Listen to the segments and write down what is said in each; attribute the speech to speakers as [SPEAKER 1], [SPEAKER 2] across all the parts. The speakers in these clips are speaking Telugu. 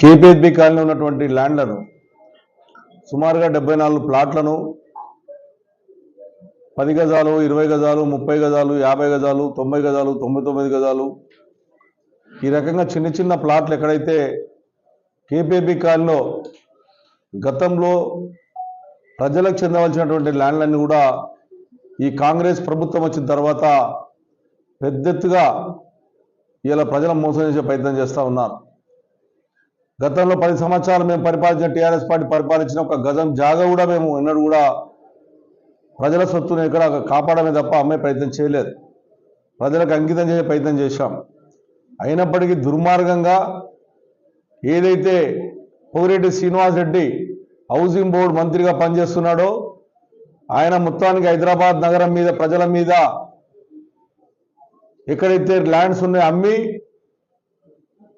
[SPEAKER 1] కేపీఎస్బి కాలనీ ఉన్నటువంటి ల్యాండ్లను సుమారుగా డెబ్బై నాలుగు ప్లాట్లను పది గజాలు ఇరవై గజాలు ముప్పై గజాలు యాభై గజాలు తొంభై గజాలు తొంభై తొమ్మిది గజాలు. ఈ రకంగా చిన్న చిన్న ప్లాట్లు ఎక్కడైతే కేపీఎబి కాలనీలో గతంలో ప్రజలకు చెందవలసినటువంటి ల్యాండ్లన్నీ కూడా ఈ కాంగ్రెస్ ప్రభుత్వం వచ్చిన తర్వాత పెద్ద ఎత్తుగా ఇలా ప్రజలను మోసం చేసే ప్రయత్నం చేస్తూ ఉన్నారు. గతంలో పది సంవత్సరాలు మేము పరిపాలించిన టీఆర్ఎస్ పార్టీ పరిపాలించిన ఒక గజం జాగా కూడా మేము ఎన్నడూ కూడా ప్రజల సొత్తును ఎక్కడ కాపాడమే తప్ప అమ్మే ప్రయత్నం చేయలేదు. ప్రజలకు అంకితం చేసే ప్రయత్నం చేశాం. అయినప్పటికీ దుర్మార్గంగా ఏదైతే పొగిరెడ్డి శ్రీనివాస్ రెడ్డి హౌసింగ్ బోర్డు మంత్రిగా పనిచేస్తున్నాడో ఆయన మొత్తానికి హైదరాబాద్ నగరం మీద ప్రజల మీద ఎక్కడైతే ల్యాండ్స్ ఉన్నాయో అమ్మి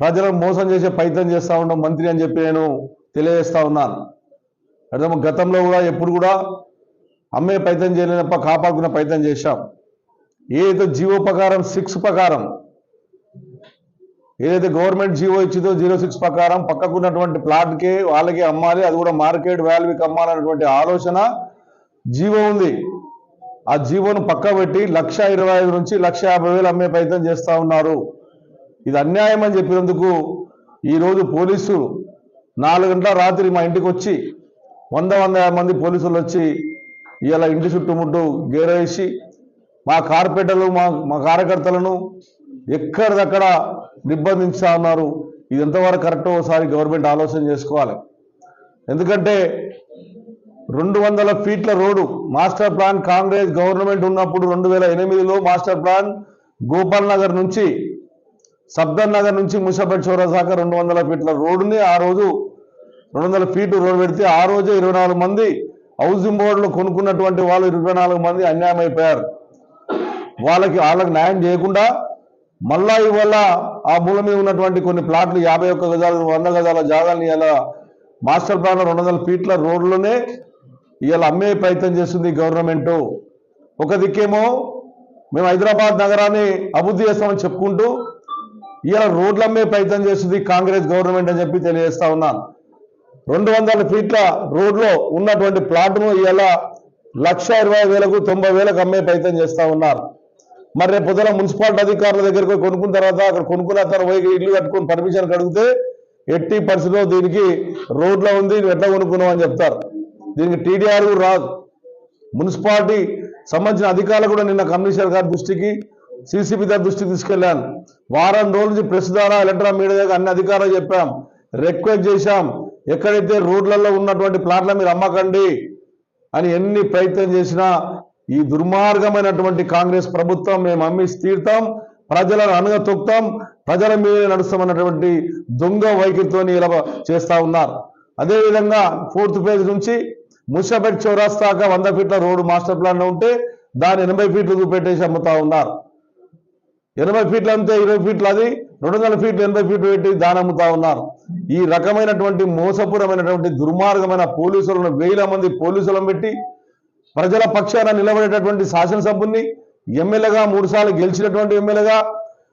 [SPEAKER 1] ప్రజలను మోసం చేసే ప్రయత్నం చేస్తూ ఉండడం మంత్రి అని చెప్పి నేను తెలియజేస్తా ఉన్నాను. అర్థం గతంలో కూడా ఎప్పుడు కూడా అమ్మే ప్రయత్నం చేయలేనప్ప కాపాడుకునే ప్రయత్నం చేశాం. ఏదైతే జీవో ప్రకారం సిక్స్ ప్రకారం ఏదైతే గవర్నమెంట్ జీవో ఇచ్చిందో జీరో సిక్స్ ప్రకారం పక్కకున్నటువంటి ప్లాట్కే వాళ్ళకే అమ్మాలి అది కూడా మార్కెట్ వాల్యూకి అమ్మాలన్నటువంటి ఆలోచన జీవో ఉంది. ఆ జీవోను పక్క పెట్టి లక్ష ఇరవై ఐదు నుంచి లక్ష యాభై వేలు అమ్మే ప్రయత్నం చేస్తూ ఉన్నారు. ఇది అన్యాయం అని చెప్పినందుకు ఈరోజు పోలీసులు నాలుగు గంటల రాత్రి మా ఇంటికి వచ్చి వంద వంద యాభై మంది పోలీసులు వచ్చి ఇలా ఇంటి చుట్టుముట్టు గేరేసి మా కార్పొరేటర్లు మా మా కార్యకర్తలను ఎక్కడిదక్కడ నిర్బంధించా ఉన్నారు ఇది ఎంతవరకు కరెక్టో ఒకసారి గవర్నమెంట్ ఆలోచన చేసుకోవాలి. ఎందుకంటే రెండు వందల ఫీట్ల road master plan Congress government ఉన్నప్పుడు రెండు వేల ఎనిమిదిలో మాస్టర్ ప్లాన్ గోపాల్ నగర్ నుంచి సబ్దర్ నగర్ నుంచి ముసాపేట్ చౌరా దాకా రెండు వందల ఫీట్ల రోడ్డుని ఆ రోజు రెండు వందల ఫీట్ రోడ్డు పెడితే ఆ రోజే ఇరవై నాలుగు మంది హౌసింగ్ బోర్డులో కొనుక్కున్నటువంటి వాళ్ళు ఇరవై నాలుగు మంది అన్యాయం అయిపోయారు వాళ్ళకి వాళ్ళకి న్యాయం చేయకుండా మళ్ళా ఇవాళ ఆ మూల మీద ఉన్నటువంటి కొన్ని ప్లాట్లు యాభై ఒక్క గజాలు వంద గజాల జాగాలని ఇలా మాస్టర్ ప్లాన్ రెండు వందల ఫీట్ల రోడ్లోనే ఇవాళ అమ్మే ప్రయత్నం చేస్తుంది గవర్నమెంట్. ఒక దిక్కేమో మేము హైదరాబాద్ నగరాన్ని అభివృద్ధి చేస్తామని చెప్పుకుంటూ ఇలా రోడ్లమ్మే ప్రయత్నం చేస్తుంది కాంగ్రెస్ గవర్నమెంట్ అని చెప్పి తెలియజేస్తా ఉన్నాను. రెండు వందల ఫీట్ల రోడ్లో ఉన్నటువంటి ప్లాట్ను ఇలా లక్ష ఇరవై వేలకు తొంభై వేలకు అమ్మే ప్రయత్నం చేస్తూ ఉన్నారు. మరి రేపు పొద్దున మున్సిపాలిటీ అధికారుల దగ్గరికి పోయి కొనుక్కున్న తర్వాత అక్కడ కొనుక్కున్న తర్వాత పోయి ఇల్లు కట్టుకొని పర్మిషన్ అడిగితే ఎట్టి పరిస్థితిలో దీనికి రోడ్లో ఉంది నువ్వు ఎట్లా కొనుక్కున్నావు అని చెప్తారు. దీనికి టీడీఆర్ కూడా రాదు. మున్సిపాలిటీ సంబంధించిన అధికారులు కూడా నిన్న కమిషనర్ గారి దృష్టికి సీసీపీ దగ్గర దృష్టికి తీసుకెళ్ళాను వారం రోజుల నుంచి ప్రెస్ ద్వారా ఎలక్ట్రానిక్ మీడియా దగ్గర అన్ని అధికారులు చెప్పాం. రిక్వెస్ట్ చేశాం. ఎక్కడైతే రోడ్లలో ఉన్నటువంటి ప్లాట్ల మీరు అమ్మకండి అని ఎన్ని ప్రయత్నం చేసినా ఈ దుర్మార్గమైనటువంటి కాంగ్రెస్ ప్రభుత్వం మేము అమ్మి తీర్తాం. ప్రజలను అనగా తొక్కుతాం. ప్రజల మీద నడుస్తామన్నటువంటి దొంగ వైఖరితో ఇలా చేస్తా ఉన్నారు. అదేవిధంగా ఫోర్త్ ఫేజ్ నుంచి ముషాపేట్ చౌరాస్తాక వంద ఫీట్ల రోడ్డు మాస్టర్ ప్లాన్ ఉంటే దాన్ని ఎనభై ఫీట్లు చూపెట్టేసి అమ్ముతా ఉన్నారు. ఎనభై ఫీట్లు అంతే ఇరవై ఫీట్లు అది. రెండు వందల ఫీట్లు ఎనభై ఫీట్లు పెట్టి దాని అమ్ముతా ఉన్నారు. ఈ రకమైనటువంటి మోసపూరమైనటువంటి దుర్మార్గమైన పోలీసులను వేల మంది పోలీసులను పెట్టి ప్రజల పక్షాన నిలబడేటటువంటి శాసనసభ్యుని ఎమ్మెల్యేగా మూడుసార్లు గెలిచినటువంటి ఎమ్మెల్యేగా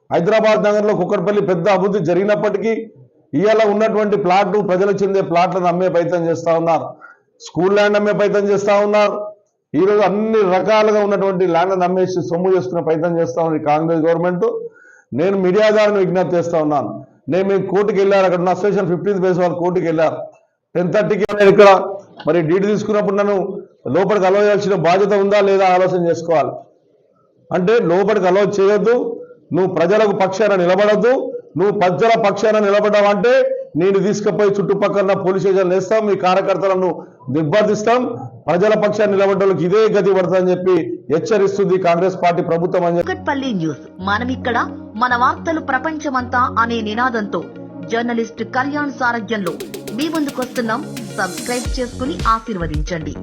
[SPEAKER 1] హైదరాబాద్ నగర్లో కుక్కడపల్లి పెద్ద అభివృద్ధి జరిగినప్పటికీ ఇవాళ ఉన్నటువంటి ప్లాట్లు ప్రజలకు చెందే ప్లాట్లను అమ్మే ప్రయత్నం చేస్తూ ఉన్నారు. స్కూల్ ల్యాండ్ అమ్మే ప్రయత్నం చేస్తూ ఉన్నారు. ఈరోజు అన్ని రకాలుగా ఉన్నటువంటి ల్యాండ్ అమ్మేసి సొమ్ము చేసుకునే ప్రయత్నం చేస్తా ఉంది కాంగ్రెస్ గవర్నమెంట్. నేను మీడియా ద్వారా విజ్ఞప్తి చేస్తా ఉన్నాను. నేను మేము కోర్టుకి వెళ్ళారు అక్కడ ఉన్న అసోసియేషన్ ఫిఫ్టీన్త్ బేస్ వాళ్ళు కోర్టుకి వెళ్ళారు. టెన్ థర్టీకి నేను ఇక్కడ. మరి డీటీ తీసుకున్నప్పుడు నన్ను లోపలికి అలవ చేయాల్సిన బాధ్యత ఉందా లేదా ఆలోచన చేసుకోవాలి. అంటే లోపలికి అలవ చేయొద్దు. నువ్వు ప్రజలకు పక్షాన నిలబడద్దు. నువ్వు ప్రజల పక్షాన నిలబడ్డావంటే నేను తీసుకుపోయి చుట్టుపక్కల పోలీస్ స్టేషన్ వేస్తాం మీ కార్యకర్తలను నిర్బంధిస్తాం ప్రజల పక్షాన్ని నిలబడ్డోళ్ళకి ఇదే గతి పడుతుందని చెప్పి హెచ్చరిస్తుంది కాంగ్రెస్ పార్టీ ప్రభుత్వం అని చెప్పి.
[SPEAKER 2] కుకట్పల్లి న్యూస్. ఇక్కడ మన వార్తలు ప్రపంచమంతా అనే నినాదంతో జర్నలిస్ట్ కళ్యాణ్ సారథ్యంలో మీ ముందుకొస్తున్నాం. సబ్స్క్రైబ్ చేసుకుని ఆశీర్వదించండి.